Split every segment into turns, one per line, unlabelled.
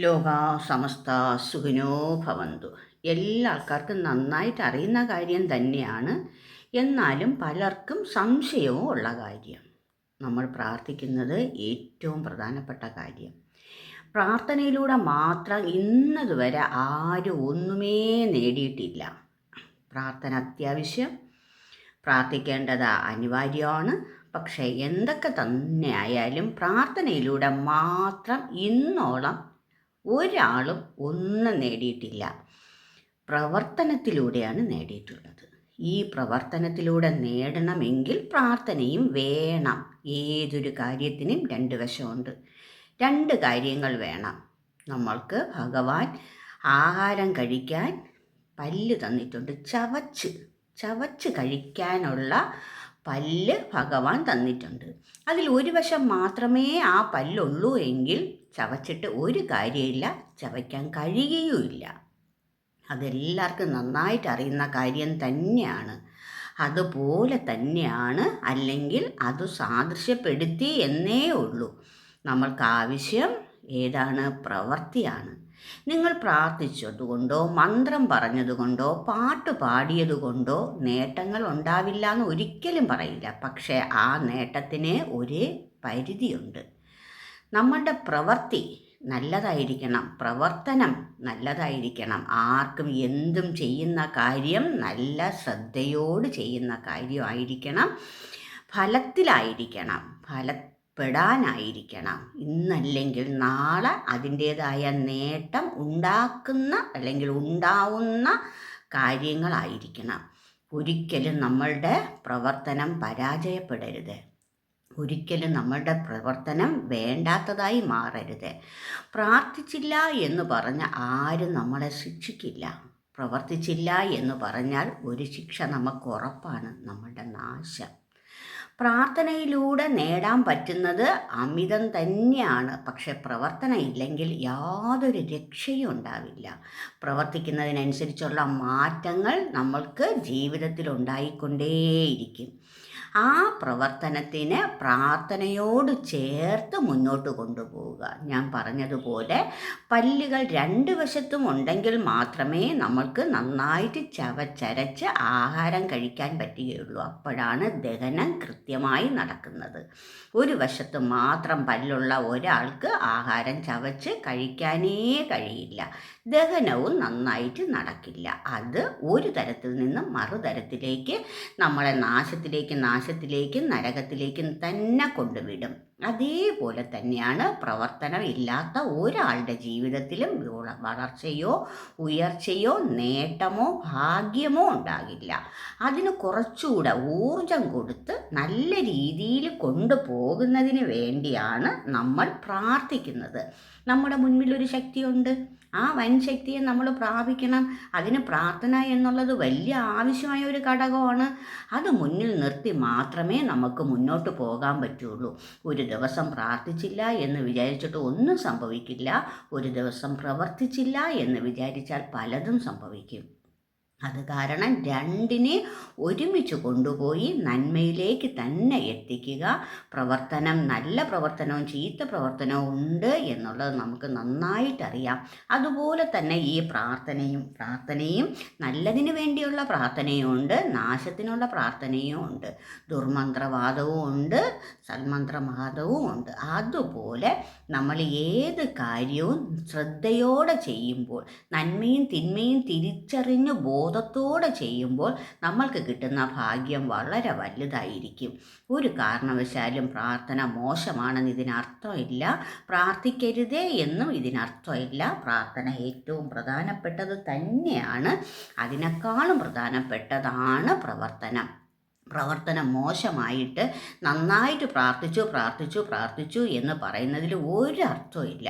ലോക സമസ്ത സുഖിനോ ഭവന്തു. എല്ലാ ആൾക്കാർക്കും നന്നായിട്ട് അറിയുന്ന കാര്യം തന്നെയാണ്. എന്നാലും പലർക്കും സംശയവും ഉള്ള കാര്യം. നമ്മൾ പ്രാർത്ഥിക്കുന്നത് ഏറ്റവും പ്രധാനപ്പെട്ട കാര്യം. പ്രാർത്ഥനയിലൂടെ മാത്രം ഇന്നതുവരെ ആരും ഒന്നുമേ നേടിയിട്ടില്ല. പ്രാർത്ഥന അത്യാവശ്യം. പ്രാർത്ഥിക്കേണ്ടത് അനിവാര്യമാണ്. പക്ഷേ എന്തൊക്കെ തന്നെ ആയാലും പ്രാർത്ഥനയിലൂടെ മാത്രം ഇന്നോളം ഒരാളും ഒന്നും നേടിയിട്ടില്ല. പ്രവർത്തനത്തിലൂടെയാണ് നേടിയിട്ടുള്ളത്. ഈ പ്രവർത്തനത്തിലൂടെ നേടണമെങ്കിൽ പ്രാർത്ഥനയും വേണം. ഏതൊരു കാര്യത്തിനും രണ്ട് വശമുണ്ട്. രണ്ട് കാര്യങ്ങൾ വേണം. നമ്മൾക്ക് ഭഗവാൻ ആഹാരം കഴിക്കാൻ പല്ല് തന്നിട്ടുണ്ട്. ചവച്ച് ചവച്ച് കഴിക്കാനുള്ള പല്ല് ഭഗവാൻ തന്നിട്ടുണ്ട്. അതിൽ ഒരു വശം മാത്രമേ ആ പല്ലുള്ളൂ എങ്കിൽ ചവച്ചിട്ട് ഒരു കാര്യമില്ല ചവയ്ക്കാൻ കഴിയുകയുമില്ല. അതെല്ലാവർക്കും നന്നായിട്ട് അറിയുന്ന കാര്യം തന്നെയാണ്. അതുപോലെ തന്നെയാണ് അല്ലെങ്കിൽ അത് സാദൃശ്യപ്പെടുത്തി എന്നേ ഉള്ളൂ. നമ്മൾക്ക് ആവശ്യം ഏതാണ്? പ്രവൃത്തിയാണ്. നിങ്ങൾ പ്രാർത്ഥിച്ചതുകൊണ്ടോ മന്ത്രം പറഞ്ഞതുകൊണ്ടോ പാട്ട് പാടിയതുകൊണ്ടോ നേട്ടങ്ങൾ ഉണ്ടാവില്ല എന്ന് ഒരിക്കലും പറയില്ല. പക്ഷേ ആ നേട്ടത്തിന് ഒരു പരിധിയുണ്ട്. നമ്മളുടെ പ്രവൃത്തി നല്ലതായിരിക്കണം. പ്രവർത്തനം നല്ലതായിരിക്കണം. ആർക്കും എന്തും ചെയ്യുന്ന കാര്യം നല്ല ശ്രദ്ധയോട് ചെയ്യുന്ന കാര്യമായിരിക്കണം. ഫലത്തിലായിരിക്കണം. ഫലപ്പെടാനായിരിക്കണം ഇന്നല്ലെങ്കിൽ നാളെ അതിന്റേതായ നേട്ടം ഉണ്ടാക്കുന്ന അല്ലെങ്കിൽ ഉണ്ടാവുന്ന കാര്യങ്ങളായിരിക്കണം. ഒരിക്കലും നമ്മളുടെ പ്രവർത്തനം പരാജയപ്പെടരുത്. ഒരിക്കലും നമ്മളുടെ പ്രവർത്തനം വേണ്ടാത്തതായി മാറരുത്. പ്രാർത്ഥിച്ചില്ല എന്ന് പറഞ്ഞ ആരും നമ്മളെ ശിക്ഷിക്കില്ല. പ്രവർത്തിച്ചില്ല എന്ന് പറഞ്ഞാൽ ഒരു ശിക്ഷ നമുക്ക് ഉറപ്പാണ്. നമ്മളുടെ നാശം. പ്രാർത്ഥനയിലൂടെ നേടാൻ പറ്റുന്നത് അമിതം തന്നെയാണ്. പക്ഷെ പ്രവർത്തനം ഇല്ലെങ്കിൽ യാതൊരു രക്ഷയും ഉണ്ടാവില്ല. പ്രവർത്തിക്കുന്നതിനനുസരിച്ചുള്ള മാറ്റങ്ങൾ നമ്മൾക്ക് ജീവിതത്തിൽ ഉണ്ടായിക്കൊണ്ടേയിരിക്കും. ആ പ്രവർത്തനത്തിന് പ്രാർത്ഥനയോട് ചേർത്ത് മുന്നോട്ട് കൊണ്ടുപോവുക. ഞാൻ പറഞ്ഞതുപോലെ പല്ലുകൾ രണ്ട് വശത്തും ഉണ്ടെങ്കിൽ മാത്രമേ നമ്മൾക്ക് നന്നായിട്ട് ചവച്ചരച്ച് ആഹാരം കഴിക്കാൻ പറ്റുകയുള്ളൂ. അപ്പോഴാണ് ദഹനം കൃത്യമായി നടക്കുന്നത്. ഒരു വശത്ത് മാത്രം പല്ലുള്ള ഒരാൾക്ക് ആഹാരം ചവച്ച് കഴിക്കാനേ കഴിയില്ല. ദഹനവും നന്നായിട്ട് നടക്കില്ല. അത് ഒരു തരത്തിൽ നിന്നും മറുതരത്തിലേക്ക് നമ്മളെ നാശത്തിലേക്ക് നാശത്തിലേക്കും നരകത്തിലേക്കും തന്നെ കൊണ്ടുവിടും. അതേപോലെ തന്നെയാണ് പ്രവർത്തനം ഇല്ലാത്ത ഒരാളുടെ ജീവിതത്തിലും വളർച്ചയോ ഉയർച്ചയോ നേട്ടമോ ഭാഗ്യമോ ഉണ്ടാകില്ല. അതിന് കുറച്ചുകൂടെ ഊർജം കൊടുത്ത് നല്ല രീതിയിൽ കൊണ്ടുപോകുന്നതിന് വേണ്ടിയാണ് നമ്മൾ പ്രാർത്ഥിക്കുന്നത്. നമ്മുടെ മുന്നിലൊരു ശക്തിയുണ്ട്. ആ വൻ ശക്തിയെ നമ്മൾ പ്രാപിക്കണം. അതിന് പ്രാർത്ഥന എന്നുള്ളത് വലിയ ആവശ്യമായ ഒരു ഘടകമാണ്. അത് മുന്നിൽ നിർത്തി മാത്രമേ നമുക്ക് മുന്നോട്ട് പോകാൻ പറ്റുള്ളൂ. ഒരു ദിവസം പ്രാർത്ഥിച്ചില്ല എന്ന് വിചാരിച്ചിട്ട് ഒന്നും സംഭവിക്കില്ല. ഒരു ദിവസം പ്രവർത്തിച്ചില്ല എന്ന് വിചാരിച്ചാൽ പലതും സംഭവിക്കും. അത് കാരണം രണ്ടിനെ ഒരുമിച്ച് കൊണ്ടുപോയി നന്മയിലേക്ക് തന്നെ എത്തിക്കുക. പ്രവർത്തനം നല്ല പ്രവർത്തനവും ചീത്ത പ്രവർത്തനവും ഉണ്ട് എന്നുള്ളത് നമുക്ക് നന്നായിട്ടറിയാം അതുപോലെ തന്നെ ഈ പ്രാർത്ഥനയും പ്രാർത്ഥനയും നല്ലതിന് വേണ്ടിയുള്ള പ്രാർത്ഥനയും ഉണ്ട് നാശത്തിനുള്ള പ്രാർത്ഥനയും ഉണ്ട് ദുർമന്ത്രവാദവും ഉണ്ട് സന്മന്ത്രവാദവും ഉണ്ട്. അതുപോലെ നമ്മൾ ഏത് കാര്യവും ശ്രദ്ധയോടെ ചെയ്യുമ്പോൾ നന്മയും തിന്മയും തിരിച്ചറിഞ്ഞ് ബോധ ബോധത്തോടെ ചെയ്യുമ്പോൾ നമ്മൾക്ക് കിട്ടുന്ന ഭാഗ്യം വളരെ വലുതായിരിക്കും. ഒരു കാരണവശാലും പ്രാർത്ഥന മോശമാണെന്ന് ഇതിനർത്ഥമില്ല. പ്രാർത്ഥിക്കരുതേ എന്നും ഇതിനർത്ഥമില്ല. പ്രാർത്ഥന ഏറ്റവും പ്രധാനപ്പെട്ടത് തന്നെയാണ്. അതിനേക്കാളും പ്രധാനപ്പെട്ടതാണ് പ്രവർത്തനം. പ്രവർത്തനം മോശമായിട്ട് നന്നായിട്ട് പ്രാർത്ഥിച്ചു പ്രാർത്ഥിച്ചു പ്രാർത്ഥിച്ചു എന്ന് പറയുന്നതിൽ ഒരു അർത്ഥമില്ല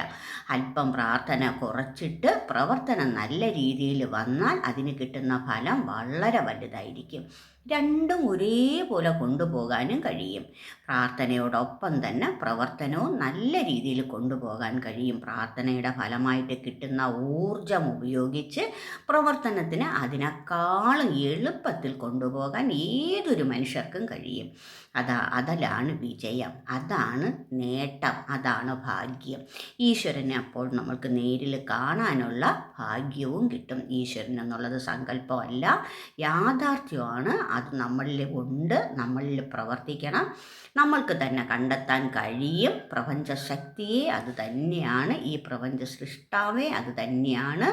അല്പം പ്രാർത്ഥന കുറച്ചിട്ട് പ്രവർത്തനം നല്ല രീതിയിൽ വന്നാൽ അതിന് കിട്ടുന്ന ഫലം വളരെ വലുതായിരിക്കും. രണ്ടും ഒരേപോലെ കൊണ്ടുപോകാനും കഴിയും. പ്രാർത്ഥനയോടൊപ്പം തന്നെ പ്രവർത്തനവും നല്ല രീതിയിൽ കൊണ്ടുപോകാൻ കഴിയും. പ്രാർത്ഥനയുടെ ഫലമായിട്ട് കിട്ടുന്ന ഊർജം ഉപയോഗിച്ച് പ്രവർത്തനത്തിന് അതിനേക്കാളും എളുപ്പത്തിൽ കൊണ്ടുപോകാൻ ഏതൊരു മനുഷ്യർക്കും കഴിയും. അതാ അതിലാണ് വിജയം. അതാണ് നേട്ടം. അതാണ് ഭാഗ്യം. ഈശ്വരനെ അപ്പോൾ നമ്മൾക്ക് നേരിൽ കാണാനുള്ള ഭാഗ്യവും കിട്ടും. ഈശ്വരൻ എന്നുള്ളത് സങ്കല്പമല്ല യാഥാർത്ഥ്യമാണ് അത് നമ്മളിൽ ഉണ്ട് നമ്മളിൽ പ്രവർത്തിക്കണം. നമ്മൾക്ക് തന്നെ കണ്ടെത്താൻ കഴിയും. പ്രപഞ്ച ശക്തിയെ അത് തന്നെയാണ്. ഈ പ്രപഞ്ച സൃഷ്ടാവേ അത് തന്നെയാണ്.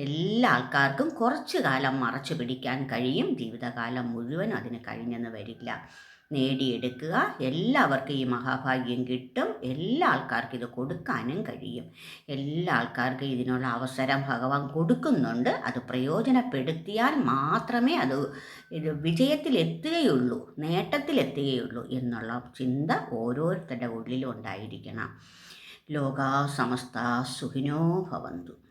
എല്ലാ ആൾക്കാർക്കും കുറച്ചു കാലം മറച്ചു പിടിക്കാൻ കഴിയും. ജീവിതകാലം മുഴുവൻ അതിന് കഴിഞ്ഞെന്ന് വരില്ല. നേടിയെടുക്കുക. എല്ലാവർക്കും ഈ മഹാഭാഗ്യം കിട്ടും. എല്ലാ ആൾക്കാർക്കും ഇത് കൊടുക്കാനും കഴിയും. എല്ലാ ആൾക്കാർക്കും ഇതിനുള്ള അവസരം ഭഗവാൻ കൊടുക്കുന്നുണ്ട്. അത് പ്രയോജനപ്പെടുത്തിയാൽ മാത്രമേ അത് ഇത് വിജയത്തിലെത്തുകയുള്ളൂ നേട്ടത്തിലെത്തുകയുള്ളൂ എന്നുള്ള ചിന്ത ഓരോരുത്തരുടെ ഉള്ളിലും ഉണ്ടായിരിക്കണം ലോകാ സമസ്ത സുഖിനോ ഭവന്തു.